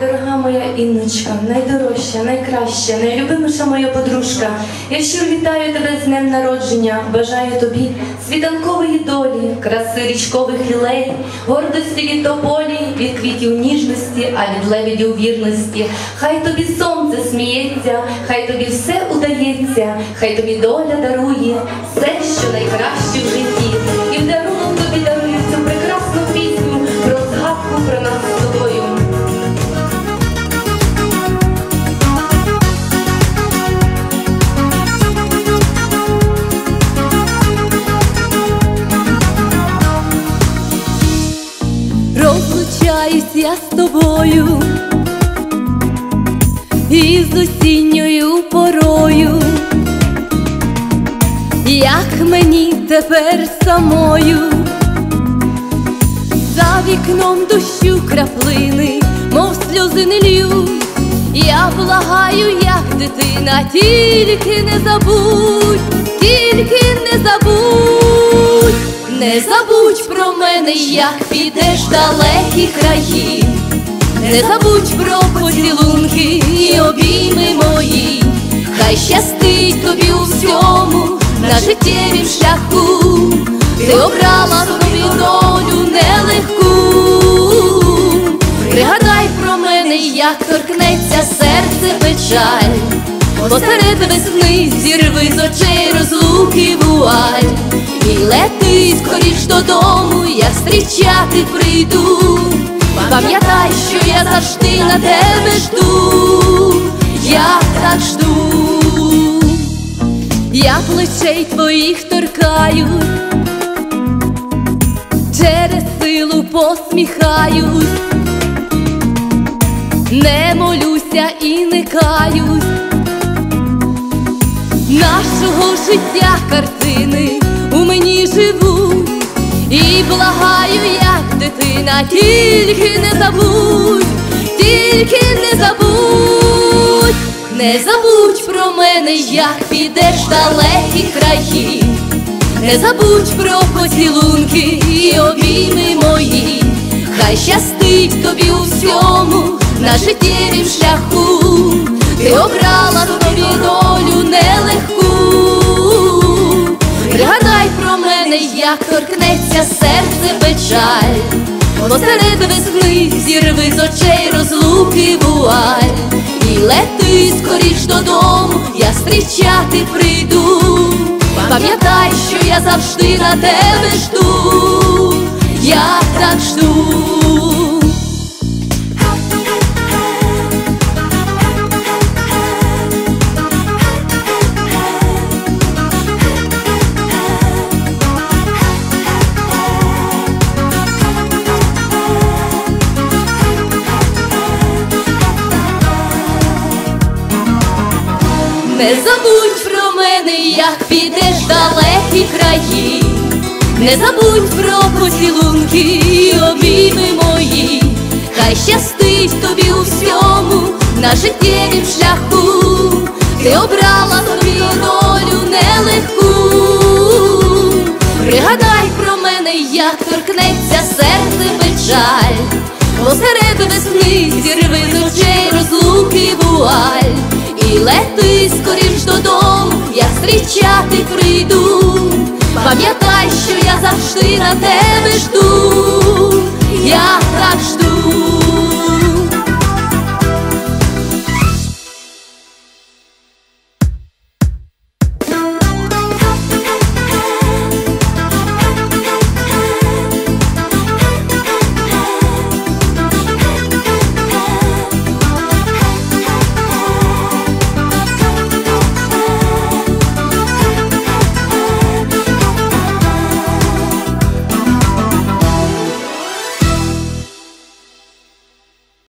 Дорога моя Інночка, найдорожча, найкраща, найлюбиміша моя подружка. Я щиро вітаю тебе з днем народження. Бажаю тобі світанкової долі, краси річкових лілей, гордості від тополі, від квітів ніжності, а від лебедів вірності. Хай тобі сонце сміється, хай тобі все удається, хай тобі доля дарує все, що найкраще в житті. Розлучаюсь я з тобою. І з осінньою порою, як мені тепер самою, за вікном дощу краплини, мов сльози не лью, я благаю, як дитина, тільки не забудь, тільки не забудь. Не забудь як підеш в далекі краї, не забудь про поцілунки і обійми мої, хай щастить тобі у всьому на життєвім шляху, ти обрала собі долю нелегку. Пригадай про мене, як торкнеться серце печаль, посеред весни зірви з очей розлуки вуаль. І лети скоріш додому, я зустрічати прийду. Пам'ятай, що я завжди на тебе жду, я так жду, я плечей твоїх торкаюсь, через силу посміхаюсь, не молюся і не каюсь нашого життя картини у мені живуть. І благаю, як дитина, тільки не забудь, тільки не забудь, не забудь про мене, як підеш далекі краї, не забудь про поцілунки і обійми мої, хай щастить тобі у всьому на життєвім шляху, посеред весни зірви з очей розлуки вуаль, і лети скоріш додому, я зустрічати прийду. Пам'ятай, що я завжди на тебе жду, я так жду. Не забудь про мене, як підеш в далекі краї, не забудь про поцілунки і обійми мої, хай щастить тобі у всьому на життєвім шляху, ти обрала собі долю нелегку. Пригадай про мене, як торкнеться серце печаль, посеред весни зірви з очей розлуки вуаль. Лети скоріш додому, я зустрічати прийду. Пам'ятай, що я завжди на тебе